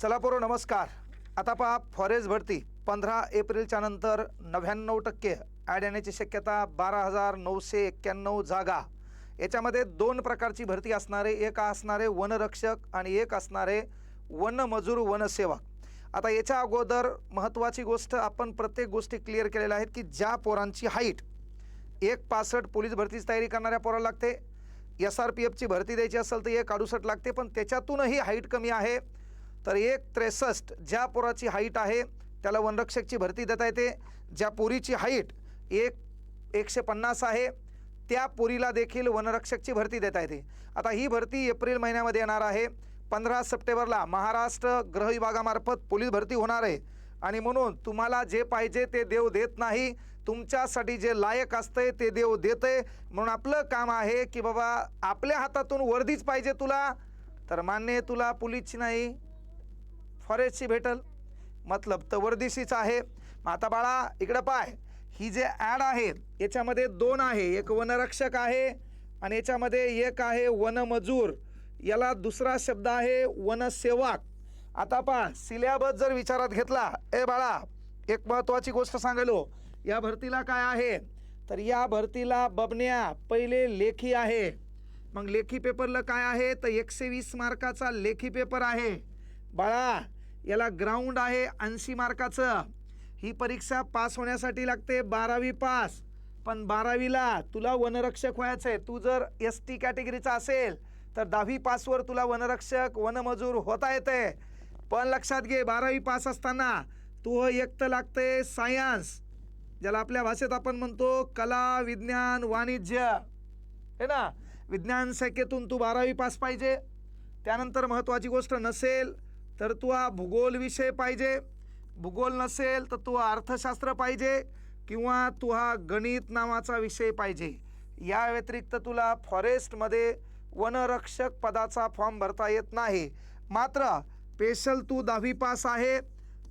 चला पोरो नमस्कार. आता पहा फॉरेस्ट भरती. पंधरा एप्रिलच्या नंतर नव्याण्णव टक्के ॲड येण्याची शक्यता बारा हजार नऊशे एक्क्याण्णव जागा. याच्यामध्ये दोन प्रकारची भरती असणारे एक असणारे वनरक्षक आणि एक असणारे वनमजूर वनसेवक. आता याच्या अगोदर महत्त्वाची गोष्ट आपण प्रत्येक गोष्टी क्लिअर केलेल्या आहेत की ज्या पोरांची हाईट एक पासष्ट पोलीस भरतीची तयारी करणाऱ्या पोराला लागते. एस आर पी एफची भरती द्यायची असेल तर एक अडुसष्ट लागते पण त्याच्यातूनही हाईट कमी आहे. तर एक त्रेसष्ट ज्या पोराची हाईट आहे त्याला वनरक्षकची भरती देता येते. ज्या पोरीची हाईट एक एकशे पन्नास आहे त्या पोरीला देखील वनरक्षकची भरती देता येते. आता ही भरती एप्रिल महिन्यामध्ये येणार आहे. पंधरा सप्टेंबरला महाराष्ट्र गृह विभागामार्फत पोलीस भरती होणार आहे. आणि म्हणून तुम्हाला जे पाहिजे ते देव देत नाही. तुमच्यासाठी जे लायक असतंय ते देव देतंय. म्हणून आपलं काम आहे की बाबा आपल्या हातातून वर्दीच पाहिजे तुला. तर मान्य तुला पोलीसची नाही. फॉरेस्टची भेटल. मतलब तर वर्दिशीच आहे. माता आता बाळा इकडं पाय. ही जे ॲड आहे याच्यामध्ये दोन आहे. एक वनरक्षक आहे आणि याच्यामध्ये एक आहे वनमजूर. याला दुसरा शब्द आहे वनसेवक. आता पहा सिलेबस जर विचारात घेतला ए बाळा एक महत्त्वाची गोष्ट सांगायलो. या भरतीला काय आहे? तर या भरतीला बबन्या पहिले लेखी आहे. मग लेखी पेपरला काय आहे? तर एकशे वीस मार्काचा लेखी पेपर आहे. बाळा याला ग्राउंड आहे ऐंशी मार्काचं. ही परीक्षा पास होण्यासाठी लागते बारावी पास. पण बारावीला तुला वनरक्षक व्हायचं आहे तू जर एस टी कॅटेगरीचा असेल तर दहावी पासवर तुला वनरक्षक वनमजूर होता येते. पण लक्षात घे बारावी पास असताना तू एक तर लागते सायन्स ज्याला आपल्या भाषेत आपण म्हणतो कला विज्ञान वाणिज्य. हे ना? विज्ञान शाखेतून तू बारावी पास पाहिजे. त्यानंतर महत्त्वाची गोष्ट नसेल तर तू हा भूगोल विषय पाहिजे. भूगोल नसेल तर तू अर्थशास्त्र पाहिजे किंवा तू हा गणित नावाचा विषय पाहिजे. या व्यतिरिक्त तुला फॉरेस्टमध्ये वनरक्षक पदाचा फॉर्म भरता येत नाही. मात्र स्पेशल तू दहावी पास आहे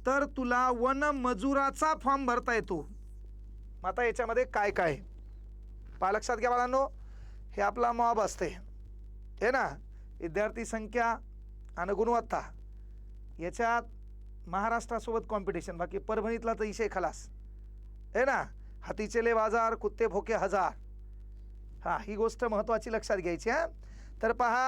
तर तुला वनमजुराचा फॉर्म भरता येतो. मग आता याच्यामध्ये काय काय? आहे? पहा लक्षात घ्या बाळांनो हे आपला मॉब असते. हे ना विद्यार्थी संख्या आणि गुणवत्ता याच्यात महाराष्ट्रासोबत कॉम्पिटिशन बाकी परभणीतला तर इशे खलास. हे ना? हातीचेले बाजार कुत्ते भोके हजार. हां ही गोष्ट महत्त्वाची लक्षात घ्यायची हां. तर पहा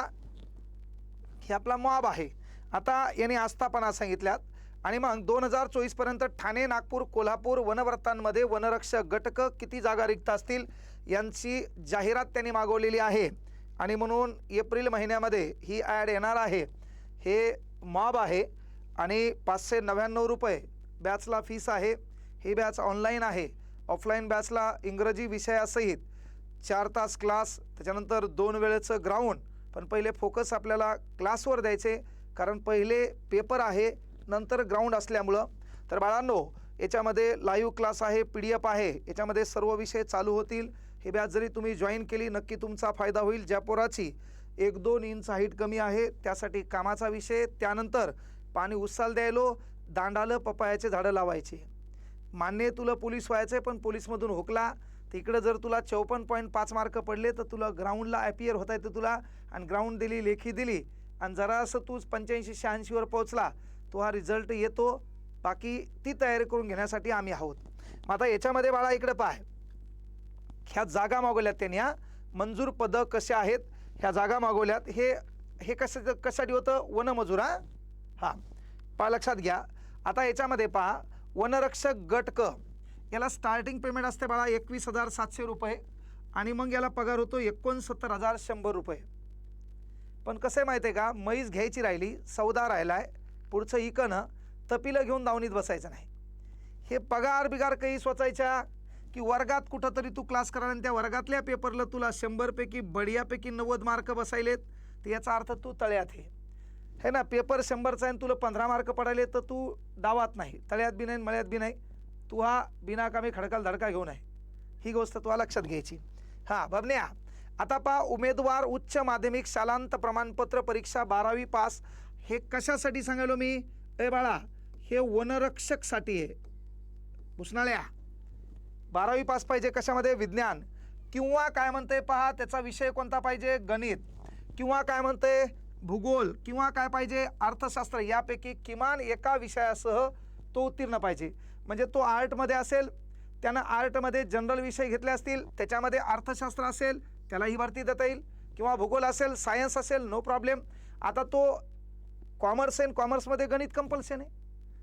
हे आपला मॉब आहे. आता याने आस्थापना सांगितल्यात. आणि मग दोन हजार चोवीसपर्यंत ठाणे नागपूर कोल्हापूर वनव्रतांमध्ये वनरक्षक घटकं किती जागा रिक्त असतील यांची जाहिरात त्यांनी मागवलेली आहे. आणि म्हणून एप्रिल महिन्यामध्ये ही ॲड येणार आहे. हे मॉब आहे आणि पाचशे नव्याण्णव रुपये बॅचला फीस आहे. ही बॅच ऑनलाईन आहे. ऑफलाईन बॅचला इंग्रजी विषयासहित चार तास क्लास त्याच्यानंतर दोन वेळेचं ग्राउंड पण पहिले फोकस आपल्याला क्लासवर द्यायचे कारण पहिले पेपर आहे नंतर ग्राउंड असल्यामुळं. तर बाळांनो याच्यामध्ये लाईव्ह क्लास आहे पी डी एफ आहे याच्यामध्ये सर्व विषय चालू होतील. हे बॅच जरी तुम्ही जॉईन केली नक्की तुमचा फायदा होईल. ज्या पोराची एक दोन इंच हाईट कमी आहे त्यासाठी कामाचा विषय. त्यानंतर पाणी उसाल द्यायलो दांडालं पपायाचे झाडं लावायचे. मान्य तुला पोलीस व्हायचं पण पोलीसमधून हुकला. तिकडं जर तुला चौपन्न पॉईंट पाच मार्क पडले तर तुला ग्राउंडला ॲपियर होता येतं तुला आणि ग्राउंड दिली लेखी दिली. आणि जरासं तूच पंच्याऐंशी शहाऐंशीवर पोहोचला तो हा रिझल्ट येतो. बाकी ती तयारी करून घेण्यासाठी आम्ही आहोत. मग आता याच्यामध्ये बाळा इकडं पाय. ह्या जागा मागवल्यात त्यांनी हा. मंजूर पदं कसे आहेत? ह्या जागा मागवल्यात. हे हे कसं कशासाठी होतं? वनमजूर हां? हां. पहा लक्षात घ्या. आता याच्यामध्ये पहा वनरक्षक गटक. याला स्टार्टिंग पेमेंट असते बाळा एकवीस हजार सातशे रुपये. आणि मग याला पगार होतो एकोणसत्तर हजार शंभर रुपये. पण कसं आहे माहिती आहे का? मैज घ्यायची राहिली सौदा राहिला आहे पुढचं इकनं तपिलं घेऊन दावणीत बसायचं नाही. हे पगार बिगार काही स्वचायच्या की वर्गात कुठंतरी तू क्लास करायला आणि त्या वर्गातल्या पेपरला तुला शंभरपैकी बढियापैकी नव्वद मार्क बसायलेत तर याचा अर्थ तू तळ्यात आहे. हे ना? पेपर शंभरचा आहे आणि तुला पंधरा मार्क पडायले तर तू डावात नाही. तळ्यात बी नाही मळ्यात बी नाही. तू हा बिनाकामी खडकाल धडका घेऊन आहे. ही गोष्ट तुला लक्षात घ्यायची. हां बबन्या आता पहा उमेदवार उच्च माध्यमिक शालांत प्रमाणपत्र परीक्षा बारावी पास. हे कशासाठी सांगायलो मी? ए बाळा हे वनरक्षकसाठी आहे. भुसनाळ्या बारावी पास पाहिजे कशामध्ये? विज्ञान. किंवा काय म्हणते पहा त्याचा विषय कोणता पाहिजे? गणित. किंवा काय म्हणते भूगोल. किंवा काय पाहिजे? अर्थशास्त्र. यापैकी किमान एका विषयासह तो उत्तीर्ण पाहिजे. म्हणजे तो आर्टमध्ये असेल त्यानं आर्टमध्ये जनरल विषय घेतले असतील त्याच्यामध्ये अर्थशास्त्र असेल त्यालाही भरती देता येईल. किंवा भूगोल असेल सायन्स असेल नो प्रॉब्लेम. आता तो कॉमर्स आहे कॉमर्समध्ये गणित कंपल्शन आहे.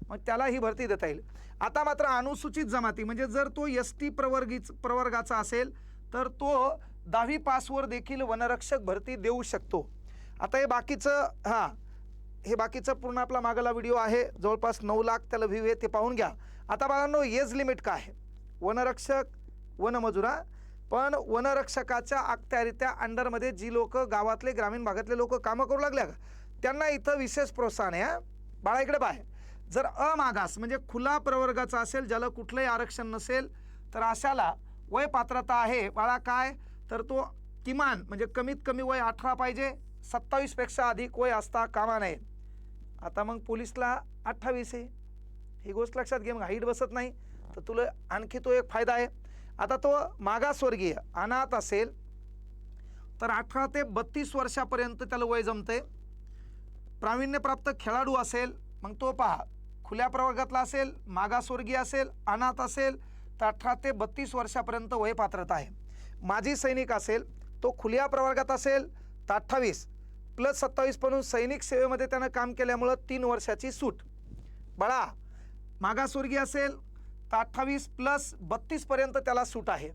मग त्याला ही भरती देता येईल. आता मात्र अनुसूचित जमाती म्हणजे जर तो एस टी प्रवर्गीच प्रवर्गाचा असेल तर तो दहावी पासवर देखील वनरक्षक भरती देऊ शकतो. आता हे बाकीचं हां हे बाकीचं पूर्ण आपला मागला व्हिडिओ आहे. जवळपास नऊ लाख त्याला व्ह्यू आहे ते पाहून घ्या. आता बाळांनो एज लिमिट काय आहे? वनरक्षक वनमजुरा पण वनरक्षकाच्या अखत्यारित्या अंडरमध्ये जी लोक गावातले ग्रामीण भागातले लोक कामं करू लागल्या का? त्यांना इथं विशेष प्रोत्साहन आहे बाळा इकडे पाय जर अमागास म्हणजे खुला प्रवर्गाचा असेल ज्याला कुठलंही आरक्षण नसेल तर अशाला वय पात्रता आहे. बाळा काय? तर तो किमान म्हणजे कमीत कमी वय अठरा पाहिजे. सत्तावीसपेक्षा अधिक वय असता कामा नये. आता मग पोलीसला अठ्ठावीस आहे. ही गोष्ट लक्षात घे मग हाईट बसत नाही. तर तुला आणखी तो एक फायदा आहे. आता तो मागासवर्गीय अनाथ असेल तर अठरा ते बत्तीस वर्षापर्यंत त्याला वय जमते प्रावीण्यप्राप्त खेळाडू असेल मग तो पहा खुल्या प्रवर्गातला असेल मागासवर्गीय असेल अनाथ असेल तर अठरा ते बत्तीस वर्षापर्यंत वय पात्रता आहे. माजी सैनिक असेल तो खुल्या प्रवर्गात असेल तर अठ्ठावीस. प्लस सत्तावीस म्हणून सैनिक सेवेमध्ये त्यानं काम केल्यामुळं तीन वर्षाची सूट. बळा मागासवर्गीय असेल तर अठ्ठावीस प्लस बत्तीसपर्यंत त्याला सूट आहे.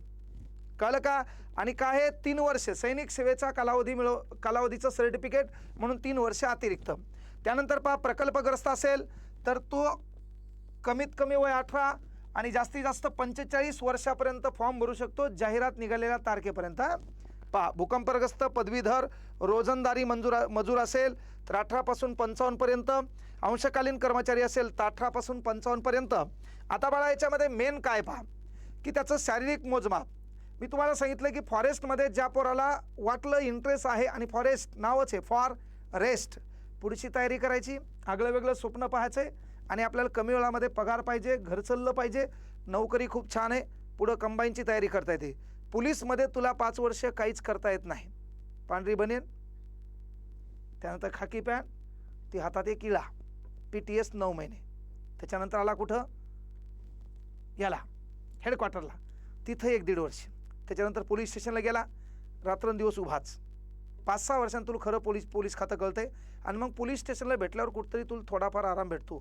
कळलं का? आणि काय आहे तीन वर्ष सैनिक सेवेचा कालावधी मिळव कालावधीचं सर्टिफिकेट म्हणून तीन वर्ष अतिरिक्त. त्यानंतर पहा प्रकल्पग्रस्त असेल तर तो कमीत कमी वय अठरा आणि जास्तीत जास्त पंचेचाळीस वर्षापर्यंत फॉर्म भरू शकतो जाहिरात निघालेल्या तारखेपर्यंत. पहा भूकंपग्रस्त पदवीधर रोजंदारी मंजूर मजूर असेल तर अठरापासून पंचावन्नपर्यंत अंशकालीन कर्मचारी असेल तर अठरापासून पंचावन्नपर्यंत आता बाळा याच्यामध्ये मेन काय पहा? की त्याचं शारीरिक मोजमाप. मी तुम्हाला सांगितलं की फॉरेस्टमध्ये ज्या पोराला वाटलं इंटरेस्ट आहे आणि फॉरेस्ट नावच आहे फॉर रेस्ट पुढची तयारी करायची आगळं वेगळं स्वप्न पाहायचं आहे आणि आपल्याला कमी वेळामध्ये पगार पाहिजे घर चाललं पाहिजे. नोकरी खूप छान आहे पुढं कंबाईनची तयारी करता येते. पोलीसमध्ये तुला पाच वर्ष काहीच करता येत नाही. पांढरी बनेन त्यानंतर खाकी पॅन्ट ती हातात एक किळा पी टी एस नऊ महिने. त्याच्यानंतर आला कुठं? याला हेडक्वार्टरला तिथं एक दीड वर्ष. त्याच्यानंतर पोलीस स्टेशनला गेला रात्रंदिवस उभाच. पाच सहा वर्षांत तुला खरं पोलीस पोलीस खातं कळतंय आणि मग पोलीस स्टेशनला भेटल्यावर कुठंतरी तुला थोडाफार आराम भेटतो.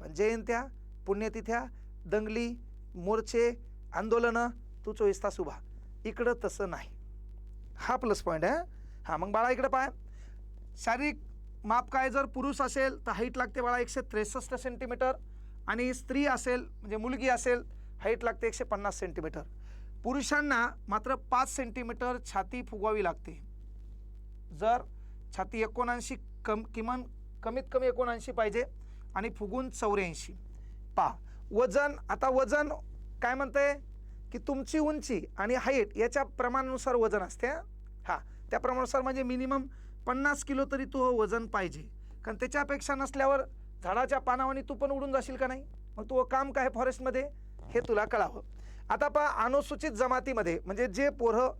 पण जयंत्या पुण्यतिथ्या दंगली मोर्चे आंदोलनं तू चोवीस तास उभा. इकडं तसं नाही. हा प्लस पॉईंट आहे हां मग बाळा इकडं पाय शारीरिक माप काय जर पुरुष असेल तर हाईट लागते बाळा एकशे त्रेसष्ट सेंटीमीटर आणि स्त्री असेल म्हणजे मुलगी असेल हाईट लागते एकशे पन्नास सेंटीमीटर पुरुषांना मात्र पाच सेंटीमीटर छाती फुगवावी लागते. जर छाती एकोणऐंशी कम किमान कमीत कमी एकोणऐंशी पाहिजे आणि फुगून चौऱ्याऐंशी. पा वजन आता वजन काय म्हणतंय? की तुमची उंची आणि हाईट याच्या प्रमाणानुसार वजन असते हां? त्या प्रमाणानुसार म्हणजे मिनिमम पन्नास किलो तरी तू वजन पाहिजे. कारण त्याच्यापेक्षा नसल्यावर झाडाच्या पानावानी तू पण उडून जाशील का नाही? मग तू काम काय फॉरेस्टमध्ये हे तुला कळावं. आता पहा अनुसूचित जमातीमध्ये म्हणजे जे पोरं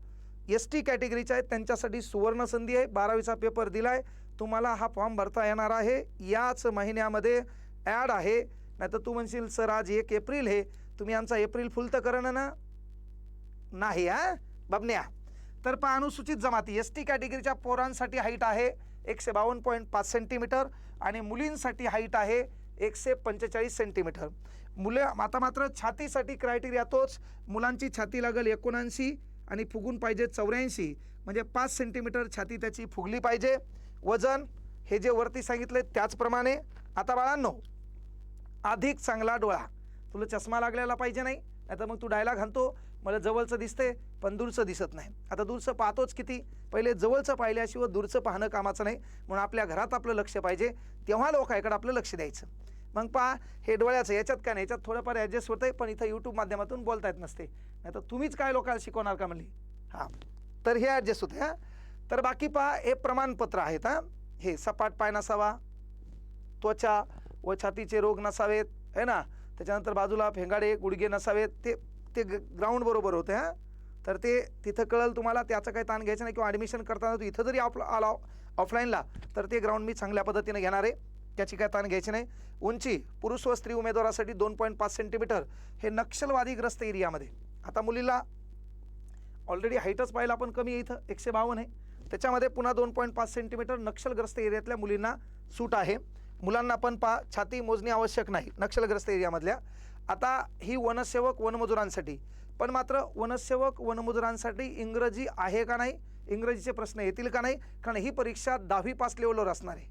एस टी कॅटेगरीच्या आहेत त्यांच्यासाठी सुवर्ण संधी आहे. बारावीचा पेपर दिला आहे तुम्हाला हा फॉर्म भरता येणार आहे. याच महिन्यामध्ये ॲड आहे. नाही तर तू म्हणशील सर आज एक एप्रिल हे तुम्ही आमचा एप्रिल फुल तर करणं ना? नाही हा? बबन्या. तर पहा अनुसूचित जमाती. एस टी कॅटेगरीच्या पोरांसाठी हाईट आहे एकशे बावन्न पॉईंट पाच सेंटीमीटर आणि मुलींसाठी हाईट आहे एकशे पंचेचाळीस सेंटीमीटर. मुलं आता मात्र छातीसाठी क्रायटेरिया तोच. मुलांची छाती लागेल एकोणऐंशी आणि फुगून पाहिजे चौऱ्याऐंशी. म्हणजे पाच सेंटीमीटर छाती त्याची फुगली पाहिजे. वजन हे जे वरती सांगितले त्याचप्रमाणे आता बाळांनो अधिक चांगला डोळा. तुला चष्मा लागलेला पाहिजे नाही नाहीतर मग तू डायला घालतो. मला जवळचं दिसते पण दूरचं दिसत नाही. आता दूरचं पाहतोच किती. पहिले जवळचं पाहिल्याशिवाय दूरचं पाहणं कामाचं नाही. म्हणून आपल्या घरात आपलं लक्ष पाहिजे. तेव्हा लोकांकडे आपलं लक्ष द्यायचं. मग पहा हे डोळ्याचं याच्यात काय नाही याच्यात थोडंफार ॲडजस्ट होतं आहे पण इथं यूट्यूब माध्यमातून बोलता येत नसते. नाही तर तुम्हीच काय लोकांना शिकवणार का म्हणली? हां. तर हे ॲडजस्ट होते हां. तर बाकी पहा हे प्रमाणपत्र आहेत हां. हे सपाट पाय नसावा त्वचा व छातीचे रोग नसावेत आहे ना? त्याच्यानंतर बाजूला फेंगाडे गुडघे नसावेत ते ते ग्राउंड बरोबर होते हां. तर ते तिथं कळलं तुम्हाला त्याचं काही ताण घ्यायचं नाही किंवा ॲडमिशन करताना तू इथं जरी ऑफ आला ऑफलाईनला तर ते ग्राउंड मी चांगल्या पद्धतीने घेणार आहे. त्याची काय ताण घ्यायची नाही. उंची पुरुष व स्त्री उमेदवारासाठी दोन पॉईंट पाच सेंटीमीटर हे नक्षलवादीग्रस्त एरियामध्ये आता मुलीला ऑलरेडी हाईटच पाहिलं आपण कमी आहे इथं एकशे बावन्न आहे. त्याच्यामध्ये पुन्हा दोन पॉईंट पाच सेंटीमीटर नक्षलग्रस्त एरियातल्या मुलींना सूट आहे. मुलांना पण पा छाती मोजणी आवश्यक नाही नक्षलग्रस्त एरियामधल्या. आता ही वनसेवक वनमजुरांसाठी पण मात्र वनसेवक वनमजुरांसाठी इंग्रजी आहे का नाही इंग्रजीचे प्रश्न येतील का नाही कारण ही परीक्षा दहावी पास लेवलवर असणार आहे.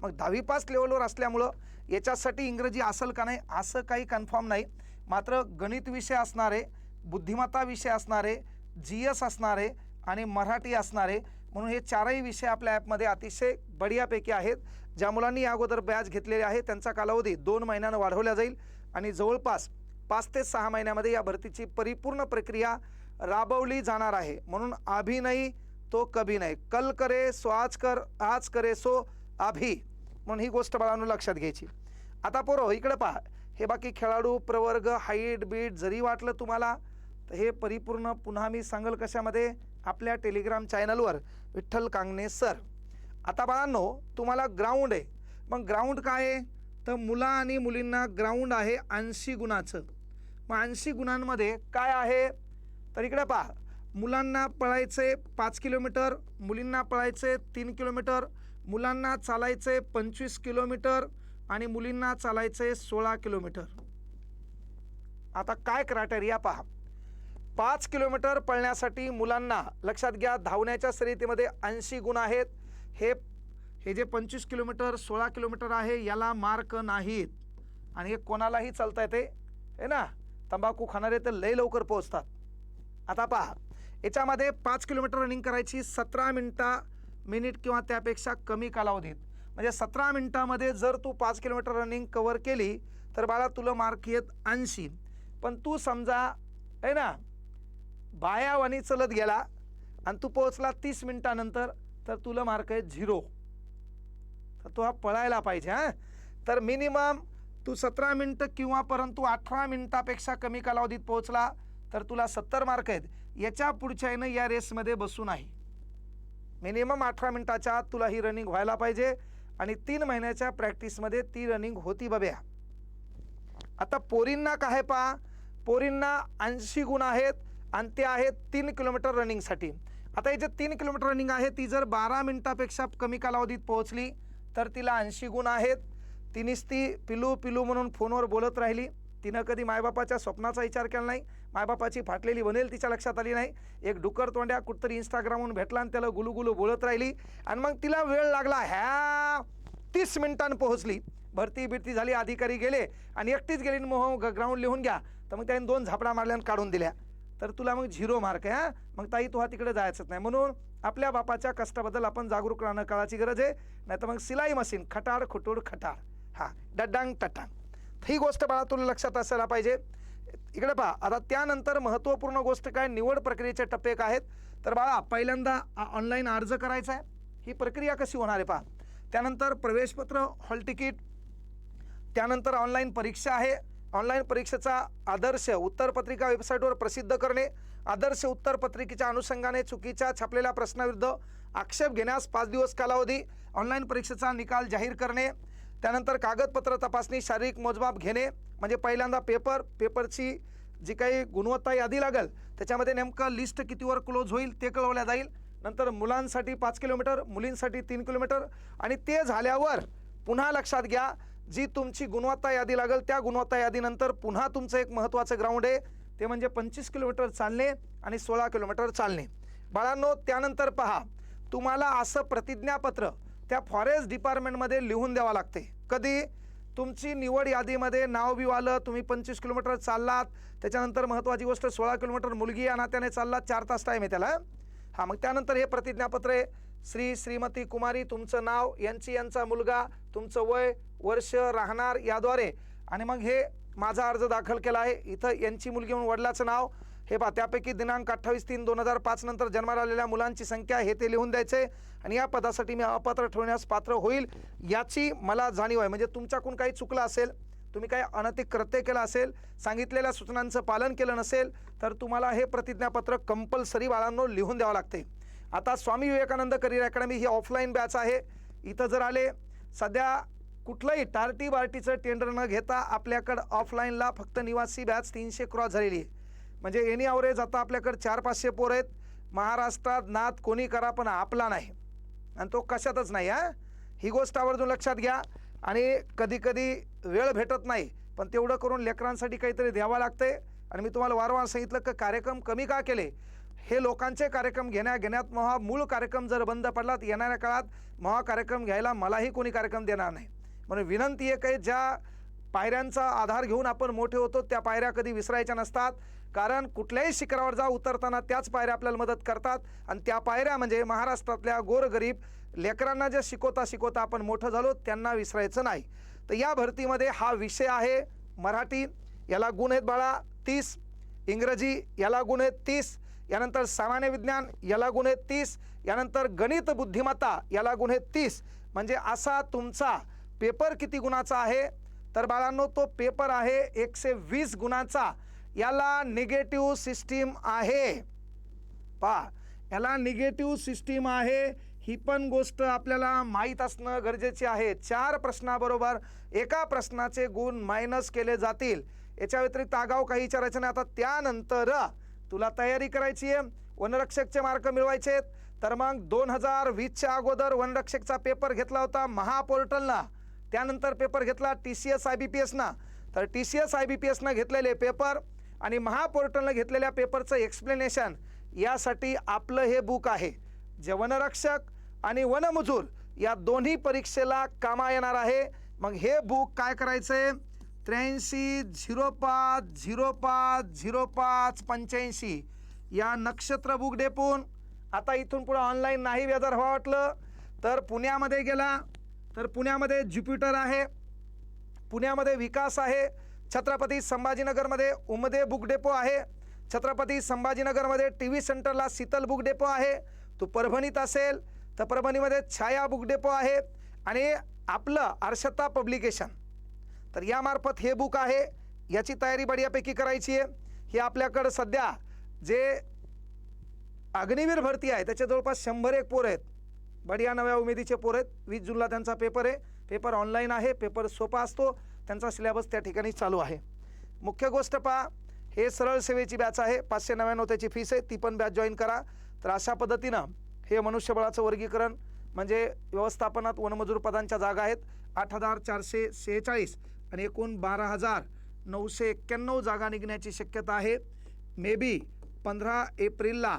मग दहावी पास लेवलवर असल्यामुळं याच्यासाठी इंग्रजी असेल का नाही असं काही कन्फर्म नाही. मात्र गणित विषय असणारे बुद्धिमत्ता विषय असणारे जी एस असणारे आणि मराठी असणारे म्हणून हे चारही विषय आपल्या ॲपमध्ये अतिशय बढियापैकी आहेत. ज्या मुलांनी या अगोदर बॅच घेतलेले आहे त्यांचा कालावधी दोन महिन्यानं वाढवला जाईल आणि जवळपास पाच ते सहा महिन्यामध्ये या भरतीची परिपूर्ण प्रक्रिया राबवली जाणार आहे. म्हणून अभी तो कभी नाही. कल करे सो आज कर आज करे सो अभि. म्हणून ही गोष्ट बाळांनो लक्षात घ्यायची. आता पोरो इकडे पहा. हे बाकी खेळाडू प्रवर्ग हाईट बीट जरी वाटलं तुम्हाला तर हे परिपूर्ण पुन्हा मी सांगेल कशामध्ये? आपल्या टेलिग्राम चॅनलवर विठ्ठल कांगणे सर आता बाळांनो तुम्हाला ग्राउंड आहे. मग ग्राउंड काय आहे? तर मुला आणि मुलींना ग्राउंड आहे ऐंशी गुणाचं. मग ऐंशी गुणांमध्ये काय आहे? तर इकडे पहा. मुलांना पळायचे पाच किलोमीटर मुलींना पळायचे तीन किलोमीटर मुलांना चालायचे पंचवीस किलोमीटर आणि मुलींना चालायचे सोळा किलोमीटर. आता काय क्रायटेरिया पहा. पाच किलोमीटर पळण्यासाठी मुलांना लक्षात घ्या धावण्याच्या शर्यतीमध्ये ऐंशी गुण आहेत. हे हे जे पंचवीस किलोमीटर सोळा किलोमीटर आहे याला मार्क नाहीत. आणि हे कोणालाही चालता येते. हे ना तंबाखू खाणारे तर लय लवकर पोहोचतात. आता पहा याच्यामध्ये पाच किलोमीटर रनिंग करायची सतरा मिनटा मिनिट किंवा त्यापेक्षा कमी कालावधीत. म्हणजे सतरा मिनटामध्ये जर तू पाच किलोमीटर रनिंग कवर केली तर बाळा तुला मार्क येत ऐंशी. पण तू समजा आहे ना बायावानी चलत गेला आणि तू पोहोचला तीस मिनिटानंतर तर तुला मार्क आहे झिरो. तर तो हा पळायला पाहिजे हां. तर मिनिमम तू सतरा मिनटं किंवा परंतु अठरा मिनटापेक्षा कमी कालावधीत पोहोचला तर तुला सत्तर मार्क आहेत. याच्या पुढच्या यानं या रेसमध्ये बसू नाही. मिनिमम अठरा मिनटाच्या आत तुला ही रनिंग व्हायला पाहिजे आणि तीन महिन्याच्या प्रॅक्टिसमध्ये ती रनिंग होती बब्या. आता पोरींना काय पहा? पोरींना ऐंशी गुण आहेत आणि ते आहेत तीन किलोमीटर रनिंगसाठी. आता हे जे तीन किलोमीटर रनिंग आहे ती जर बारा मिनिटापेक्षा कमी कालावधीत पोहोचली तर तिला ऐंशी गुण आहेत. तिनेच ती पिलू पिलू म्हणून फोनवर बोलत राहिली. तिनं कधी मायबापाच्या स्वप्नाचा विचार केला नाही. मायबापाची फाटलेली बनेल तिच्या लक्षात आली नाही. एक डुकर तोंड्या कुठतरी इंस्टाग्रामवरून भेटला आणि त्याला गुलुगुलू बोलत राहिली. आणि मग तिला वेळ लागला. ह्या तीस मिनिटांनी पोहोचली. भरती बिरती झाली अधिकारी गेले आणि एकटीच गेली आणि मोह ग्राउंड लिहून घ्या. तर मग त्याने दोन झापडा मारल्या आणि काढून दिल्या. तर तुला मग झिरो मार्क आहे हां? मग ताई तू हा तिकडे जायचंच नाही. म्हणून आपल्या बापाच्या कष्टाबद्दल आपण जागरूक राहणं काळाची गरज आहे. नाही तर मग सिलाई मशीन खटाड खुटूड खटाड. हां डड्डांग टटांग. ही गोष्ट बाळा तुला लक्षात असायला पाहिजे. इकडे पहा आता त्यानंतर महत्त्वपूर्ण गोष्ट काय? निवड प्रक्रियेचे टप्पे काय आहेत. तर बाळा पहिल्यांदा ऑनलाईन अर्ज करायचा आहे. ही प्रक्रिया कशी होणार आहे पहा. त्यानंतर प्रवेशपत्र हॉल तिकीट त्यानंतर ऑनलाईन परीक्षा आहे. ऑनलाईन परीक्षेचा आदर्श उत्तरपत्रिका वेबसाईटवर प्रसिद्ध करणे आदर्श उत्तरपत्रिकेच्या अनुषंगाने चुकीच्या छापलेल्या प्रश्नाविरुद्ध आक्षेप घेण्यास पाच दिवस कालावधी ऑनलाईन परीक्षेचा निकाल जाहीर करणे त्यानंतर कागदपत्र तपासणी शारीरिक मोजमाप घेणे म्हणजे पहिल्यांदा पेपर पेपरची जी काही गुणवत्ता यादी लागेल त्याच्यामध्ये नेमकं लिस्ट कितीवर क्लोज होईल ते कळवल्या जाईल. नंतर मुलांसाठी पाच किलोमीटर मुलींसाठी तीन किलोमीटर आणि ते झाल्यावर पुन्हा लक्षात घ्या जी तुमची गुणवत्ता यादी लागेल त्या गुणवत्ता यादीनंतर पुन्हा तुमचं एक महत्त्वाचं ग्राउंड आहे. ते म्हणजे पंचवीस किलोमीटर चालणे आणि सोळा किलोमीटर चालणे. बाळांनो त्यानंतर पहा. तुम्हाला असं प्रतिज्ञापत्र त्या फॉरेस्ट डिपार्टमेंटमध्ये लिहून द्यावं लागते. कधी? तुमची निवड यादीमध्ये नाव बिव आलं तुम्ही पंचवीस किलोमीटर चाललात त्याच्यानंतर महत्त्वाची गोष्ट सोळा किलोमीटर मुलगी या नात्याने चाललात चार तास टाईम आहे त्याला. हां मग त्यानंतर हे प्रतिज्ञापत्र आहे. श्री श्रीमती कुमारी तुमचं नाव यांची यांचा मुलगा तुमचं वय वर्ष राहणार याद्वारे. आणि मग हे माझा अर्ज दाखल केला आहे. इथं यांची मुलगी म्हणून वडिलाचं नाव. हे पहा त्यापैकी दिनांक अठ्ठावीस तीन दोन हजार पाच नंतर जन्माला आलेल्या मुलांची संख्या हे ते लिहून द्यायचे. आणि या पदासाठी मी अपात्र ठेवण्यास पात्र होईल याची मला जाणीव आहे. म्हणजे तुमच्याकडून काही चुकलं असेल तुम्ही काही अनैतिक कृत्य केलं असेल सांगितलेल्या सूचनांचं पालन केलं नसेल तर तुम्हाला हे प्रतिज्ञापत्र कंपल्सरी बाळांनो लिहून द्यावं लागते. आता स्वामी विवेकानंद करिअर अकॅडमी ही ऑफलाईन बॅच आहे. इथं जर आले सध्या कुठलंही टार्टी बार्टीचं टेंडर न घेता आपल्याकडं ऑफलाईनला फक्त निवासी बॅच तीनशे क्रॉस झालेली आहे. म्हणजे एनी अवरेज आता आपल्याकडं चार पाचशे पोर आहेत. महाराष्ट्रात नात कोणी करा पण आपला नाही. आणि तो कशातच नाही हां? ही गोष्ट आवर्जून लक्षात घ्या. आणि कधीकधी वेळ भेटत नाही पण तेवढं करून लेकरांसाठी काहीतरी द्यावं लागतंय. आणि मी तुम्हाला वारंवार सांगितलं की कार्यक्रम कमी का केले? हे लोकांचे कार्यक्रम घेण्या घेण्यात महा मूळ कार्यक्रम जर बंद पडला तर येणाऱ्या काळात महा कार्यक्रम घ्यायला मलाही कोणी कार्यक्रम देणार नाही. म्हणून विनंती आहे काही ज्या पायऱ्यांचा आधार घेऊन आपण मोठे होतो त्या पायऱ्या कधी विसरायच्या नसतात. कारण कुठल्याही शिखरावर जा उतरताना त्याच पायऱ्या आपल्याला मदत करतात. आणि त्या पायऱ्या म्हणजे महाराष्ट्रातल्या गोरगरीब लेकरांना जे शिकवता शिकवता आपण मोठं झालो त्यांना विसरायचं नाही. तर या भरतीमध्ये हा विषय आहे मराठी याला गुण आहेत बाळा तीस. इंग्रजी याला गुण आहेत तीस. यानंतर सामान्य विज्ञान याला गुण आहेत तीस यानंतर गणित बुद्धिमत्ता याला गुण आहेत तीस. म्हणजे असा तुमचा पेपर किती गुणाचा आहे? तर बाळांनो तो पेपर आहे एकशे वीस गुणाचा. याला निगेटिव्ह सिस्टीम आहे. पा याला निगेटिव्ह सिस्टीम आहे ही पण गोष्ट आपल्याला माहीत असणं गरजेचे आहे. चार प्रश्नाबरोबर एका प्रश्नाचे गुण मायनस केले जातील. याच्या व्यतिरिक्त आगाव काही विचारायचं नाही. आता त्यानंतर तुला तयारी करायची आहे? वनरक्षकचे मार्क मिळवायचे आहेत. तर मग दोन हजार वीसच्या अगोदर वनरक्षकचा पेपर घेतला होता महापोर्टलला त्यानंतर पेपर घेतला T C S I B P एसना. तर T C S I B P एसनं घेतलेले पेपर आणि महापोर्टलनं घेतलेल्या पेपरचं एक्सप्लेनेशन यासाठी आपलं हे बुक आहे. जे वनरक्षक आणि वनमजूर या दोन्ही परीक्षेला कामा येणार आहे. मग हे बुक काय करायचं आहे त्र्याऐंशी झिरो पाच झिरो पाच झिरो पाच पंच्याऐंशी. या नक्षत्र बुक डेपून आता इथून पुढं ऑनलाईन नाही व्याजार हवा वाटलं तर पुण्यामध्ये गेला तर पुण्यामध्ये ज्युपिटर आहे पुण्यामध्ये विकास आहे छत्रपती संभाजीनगरमध्ये उमदे बुक डेपो आहे छत्रपती संभाजीनगरमध्ये टी व्ही सेंटरला शीतल बुक डेपो आहे तू परभणीत असेल तर परभणीमध्ये छाया बुक डेपो आहे आणि आपलं अर्षता पब्लिकेशन. तर यामार्फत हे बुक आहे. याची तयारी बढियापैकी करायची आहे. हे आपल्याकडं सध्या जे अग्निवीर भरती आहे त्याचे जवळपास शंभर एक पोर आहेत. बढिया नव्या उमेदीचे पोर आहेत. वीस जूनला त्यांचा पेपर आहे. पेपर ऑनलाईन आहे. पेपर सोपा असतो. त्यांचा सिलेबस त्या ठिकाणी चालू आहे. मुख्य गोष्ट पहा. हे सरळ सेवेची बॅच आहे. पाचशे नव्याण्णव त्याची फीस आहे. ती पण बॅच जॉईन करा. तर अशा पद्धतीनं हे मनुष्यबळाचं वर्गीकरण म्हणजे व्यवस्थापनात वनमजूर पदांच्या जागा आहेत. आठ हजार चारशे सेहेचाळीस आणि एकूण बारा हजार नऊशे एक्क्याण्णव जागा निघण्याची शक्यता आहे. मे बी पंधरा एप्रिलला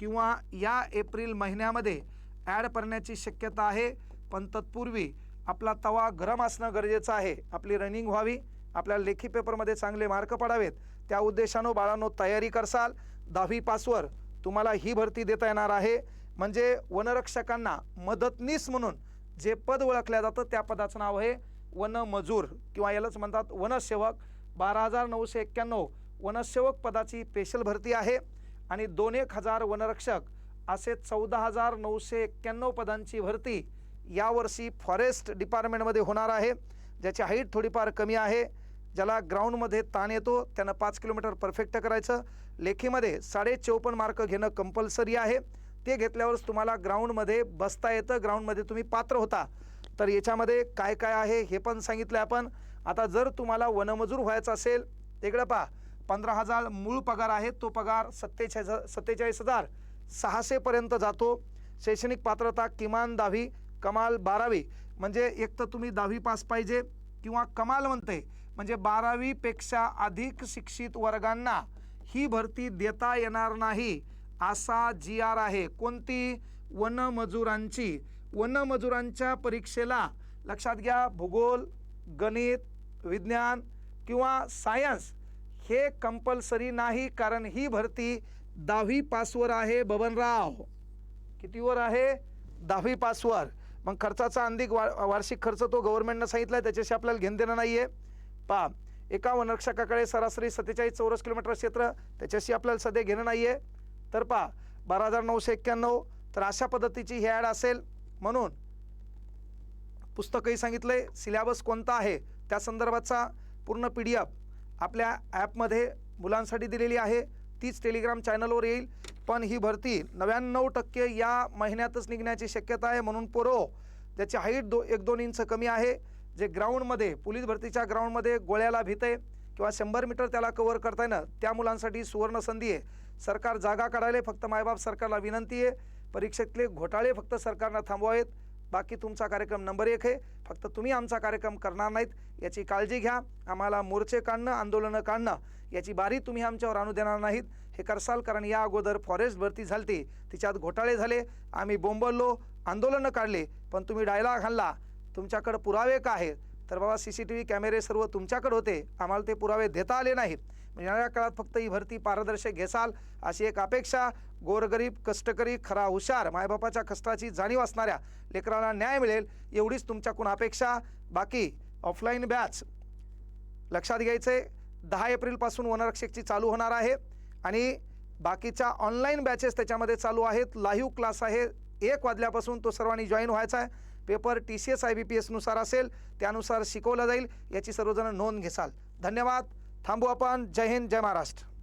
किंवा या एप्रिल महिन्यामध्ये ॲड करण्याची शक्यता आहे. पण तत्पूर्वी आपला तवा गरम असणं गरजेचं आहे. आपली रनिंग व्हावी. आपल्या लेखी पेपरमध्ये चांगले मार्क पडावेत. त्या उद्देशानं बाळांनो तयारी करसाल. दहावी पासवर तुम्हाला ही भरती देता येणार आहे. म्हणजे वनरक्षकांना मदतनीस म्हणून जे पद ओळखल्या जातं त्या पदाचं नाव आहे वनमजूर किंवा यालाच म्हणतात वनसेवक. बारा हजार नऊशे एक्क्याण्णव वनसेवक पदाची पेशल भरती आहे आणि दोन एक हजार वनरक्षक असे चौदा हजार नऊशे एक्क्याण्णव पदांची भरती यावर्षी फॉरेस्ट डिपार्टमेंटमध्ये होणार आहे. ज्याची हाईट थोडीफार कमी आहे. ज्याला ग्राउंडमध्ये ताण येतो त्यानं पाच किलोमीटर परफेक्ट करायचं. लेखीमध्ये साडे चौपन्न मार्क घेणं कंपल्सरी आहे. ते घेतल्यावरच तुम्हाला ग्राउंडमध्ये बसता येतं. ग्राउंडमध्ये तुम्ही पात्र होता. तर याच्यामध्ये काय काय आहे हे पण सांगितलं आपण. आता जर तुम्हाला वनमजूर व्हायचं असेल तिकडं पहा पंधरा हजार मूळ पगार आहे तो पगार सत्तेचाळीस सत्तेचाळीस हजार सहाशेपर्यंत जातो. शैक्षणिक पात्रता किमान दहावी कमाल बारावी. म्हणजे एक तर तुम्ही दहावी पास पाहिजे किंवा कमाल म्हणते म्हणजे बारावीपेक्षा अधिक शिक्षित वर्गांना ही भरती देता येणार नाही असा जी आर आहे. कोणती? वनमजुरांची. वनमजुरांच्या परीक्षेला लक्षात घ्या. भूगोल गणित विज्ञान किंवा सायन्स हे कंपल्सरी नाही कारण ही भरती दहावी पासवर आहे बबनराव. कितीवर आहे? दहावी पासवर. मग खर्चाचा अंधिक वा वार्षिक खर्च तो गव्हर्नमेंटनं सांगितला आहे त्याच्याशी आपल्याला घेणं देणं नाही आहे पहा एका वनरक्षकाकडे सरासरी सत्तेचाळीस चौरस किलोमीटर क्षेत्र त्याच्याशी आपल्याला सध्या घेणं नाही आहे तर पहा बारा हजार नऊशे एक्क्याण्णव तर अशा पद्धतीची ही ॲड असेल. म्हणून पुस्तकही सांगितलं आहे सिलॅबस कोणता आहे त्या संदर्भाचा पूर्ण पी डी एफ आपल्या ॲपमध्ये मुलांसाठी दिलेली आहे तीच टेलिग्राम चॅनलवर येईल. पण ही भरती नव्याण्णव टक्के या महिन्यातच निघण्याची शक्यता आहे म्हणून पोरो ज्याची हाईट दो एक दोन इंच कमी आहे जे ग्राउंडमध्ये पोलीस भरतीच्या ग्राउंडमध्ये गोळ्याला भीते किंवा शंभर मीटर त्याला कव्हर करता येणं त्या मुलांसाठी सुवर्ण संधी आहे. सरकार जागा काढायला फक्त मायबाप सरकारला विनंती आहे. परीक्षेतले घोटाळे फक्त सरकारनं थांबवावेत. बाकी तुमचा कार्यक्रम नंबर एक आहे. फक्त तुम्ही आमचा कार्यक्रम करणार नाहीत याची काळजी घ्या. आम्हाला मोर्चे काढणं आंदोलनं काढणं याची बारी तुम्ही आमच्यावर आणू देणार नाहीत. हे करसाल कारण या अगोदर फॉरेस्ट भरती झालती. तिच्यात घोटाळे झाले. आम्ही बोंबललो आंदोलनं काढले. पण तुम्ही डायलॉग हल्ला तुमच्याकडं पुरावे का आहेत? तर बाबा सी सी टी व्ही कॅमेरे सर्व तुमच्याकडे होते. आम्हाला ते पुरावे देता आले नाहीत. येणाऱ्या काळात फक्त ही भरती पारदर्शक घेसाल अशी एक अपेक्षा. गोरगरीब कष्टकरी खरा हुशार मायबापाच्या कष्टाची जाणीव असणाऱ्या लेकरांना न्याय मिळेल एवढीच तुमच्याकडून अपेक्षा. बाकी ऑफलाईन बॅच लक्षात घ्यायचे दहा एप्रिलपासून वनरक्षकची चालू होणार आहे. आणि बाकीच्या ऑनलाईन बॅचेस त्याच्यामध्ये चालू आहेत. लाईव्ह क्लास आहे. एक वाजल्यापासून तो सर्वांनी जॉईन व्हायचा आहे. Paper T C S I B P एसनुसार असेल त्यानुसार शिकवलं जाईल. याची सर्वजण नोंद घेसाल. धन्यवाद. थांबू आपण. जय हिंद जय महाराष्ट्र.